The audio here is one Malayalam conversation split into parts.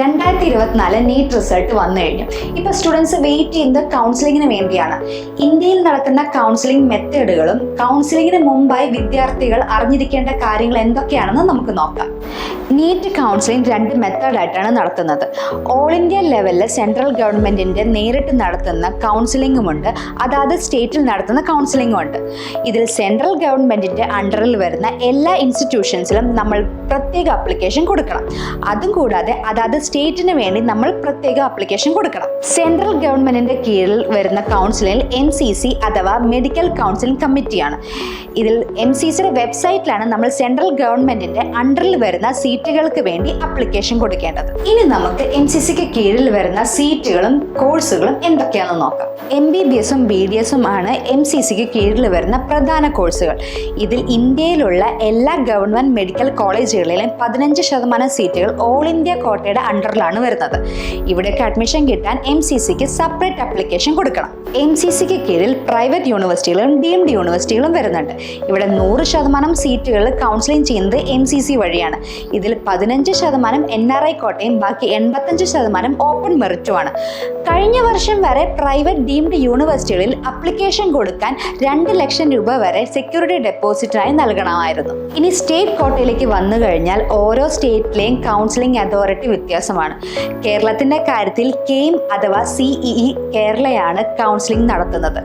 രണ്ടായിരത്തി ഇരുപത്തിനാല് നീറ്റ് റിസൾട്ട് വന്നു കഴിഞ്ഞു. ഇപ്പൊ സ്റ്റുഡൻസ് വെയിറ്റ് ചെയ്യുന്നത് കൗൺസിലിങ്ങിന് വേണ്ടിയാണ്. ഇന്ത്യയിൽ നടക്കുന്ന കൗൺസിലിംഗ് മെത്തേഡുകളും കൗൺസിലിങ്ങിന് മുമ്പായി വിദ്യാർത്ഥികൾ അറിഞ്ഞിരിക്കേണ്ട കാര്യങ്ങൾ എന്തൊക്കെയാണെന്ന് നമുക്ക് നോക്കാം. നീറ്റ് കൗൺസിലിംഗ് രണ്ട് മെത്തേഡായിട്ടാണ് നടത്തുന്നത്. ഓൾ ഇന്ത്യ ലെവലിൽ സെൻട്രൽ ഗവൺമെന്റിന്റെ നേരിട്ട് നടത്തുന്ന കൗൺസിലിംഗുമുണ്ട് അതാത് സ്റ്റേറ്റിൽ നടത്തുന്ന കൗൺസിലിംഗും ഉണ്ട്. ഇതിൽ സെൻട്രൽ ഗവൺമെന്റിന്റെ അണ്ടറിൽ വരുന്ന എല്ലാ ഇൻസ്റ്റിറ്റ്യൂഷൻസിലും നമ്മൾ പ്രത്യേക അപ്ലിക്കേഷൻ കൊടുക്കണം. അതും കൂടാതെ അതാത് സ്റ്റേറ്റിന് വേണ്ടി നമ്മൾ പ്രത്യേക അപ്ലിക്കേഷൻ കൊടുക്കണം. സെൻട്രൽ ഗവൺമെന്റിന്റെ കീഴിൽ വരുന്ന കൗൺസിലിൽ എം സി സി അഥവാ മെഡിക്കൽ കൗൺസിലിംഗ് കമ്മിറ്റിയാണ് ഇതിൽ എം സി സിയുടെ വെബ്സൈറ്റിലാണ് നമ്മൾ സെൻട്രൽ ഗവൺമെന്റിന്റെ അണ്ടറിൽ വരുന്ന സീറ്റുകൾക്ക് വേണ്ടി അപ്ലിക്കേഷൻ കൊടുക്കേണ്ടത്. ഇനി നമുക്ക് എം സി സിക്ക് കീഴിൽ വരുന്ന സീറ്റുകളും കോഴ്സുകളും എന്തൊക്കെയാണെന്ന് നോക്കാം. എം ബി ബി എസും ബി ഡി എസും ആണ് എം സി സിക്ക് കീഴിൽ വരുന്ന പ്രധാന കോഴ്സുകൾ. ഇതിൽ ഇന്ത്യയിലുള്ള എല്ലാ ഗവൺമെന്റ് മെഡിക്കൽ കോളേജുകളിലും പതിനഞ്ച് ശതമാനം സീറ്റുകൾ ഓൾ ഇന്ത്യ കോട്ടയുടെ അണ്ടറിലാണ് വരുന്നത്. ഇവിടേക്ക് അഡ്മിഷൻ കിട്ടാൻ എം സി സിക്ക് സെപ്പറേറ്റ് അപ്ലിക്കേഷൻ കൊടുക്കണം. എം സി സിക്ക് കീഴിൽ പ്രൈവറ്റ് യൂണിവേഴ്സിറ്റികളും ഡീംഡ് യൂണിവേഴ്സിറ്റികളും വരുന്നുണ്ട്. ഇവിടെ നൂറ് ശതമാനം സീറ്റുകൾ കൗൺസിലിംഗ് ചെയ്യുന്നത് എം സി സി വഴിയാണ്. ഇതിൽ പതിനഞ്ച് ശതമാനം എൻ ആർ ഐ കോട്ടയും ബാക്കി എൺപത്തഞ്ച് ശതമാനം ഓപ്പൺ മെറിറ്റുമാണ് കഴിഞ്ഞ വർഷം വരെ പ്രൈവറ്റ് ഡീംഡ് യൂണിവേഴ്സിറ്റികളിൽ അപ്ലിക്കേഷൻ കൊടുക്കാൻ രണ്ട് ലക്ഷം രൂപ വരെ സെക്യൂരിറ്റി ഡെപ്പോസിറ്റായി നൽകണമായിരുന്നു. ഇനി സ്റ്റേറ്റ് കോട്ടയിലേക്ക് വന്നു കഴിഞ്ഞാൽ ഓരോ സ്റ്റേറ്റിലെയും കൗൺസിലിംഗ് അതോറിറ്റി വ്യത്യാസമാണ്. കേരളത്തിന്റെ കാര്യത്തിൽ കെയിം അഥവാ സിഇഇ കേരളയാണ് കൗൺസിലിംഗ് നടത്തുന്നത്.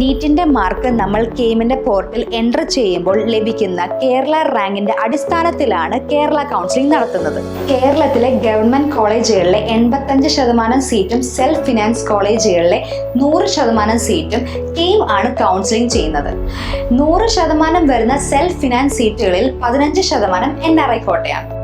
നീറ്റിന്റെ മാർക്ക് നമ്മൾ കെയിമിന്റെ പോർട്ടിൽ എന്റർ ചെയ്യുമ്പോൾ ലഭിക്കുന്ന കേരള റാങ്കിന്റെ അടിസ്ഥാനത്തിലാണ് കേരള കൗൺസിലിംഗ് നടത്തുന്നത്. കേരളത്തിലെ ഗവൺമെന്റ് കോളേജുകളിലെ എൺപത്തഞ്ച് ശതമാനം സീറ്റും സെൽഫ് ഫിനാൻസ് കോളേജുകളിലെ നൂറ് ശതമാനം സീറ്റും ടീം ആണ് കൗൺസിലിംഗ് ചെയ്യുന്നത്. നൂറ് ശതമാനം വരുന്ന സെൽഫ് ഫിനാൻസ് സീറ്റുകളിൽ പതിനഞ്ച് ശതമാനം എൻ ആർ ഐ കോട്ടയാണ്.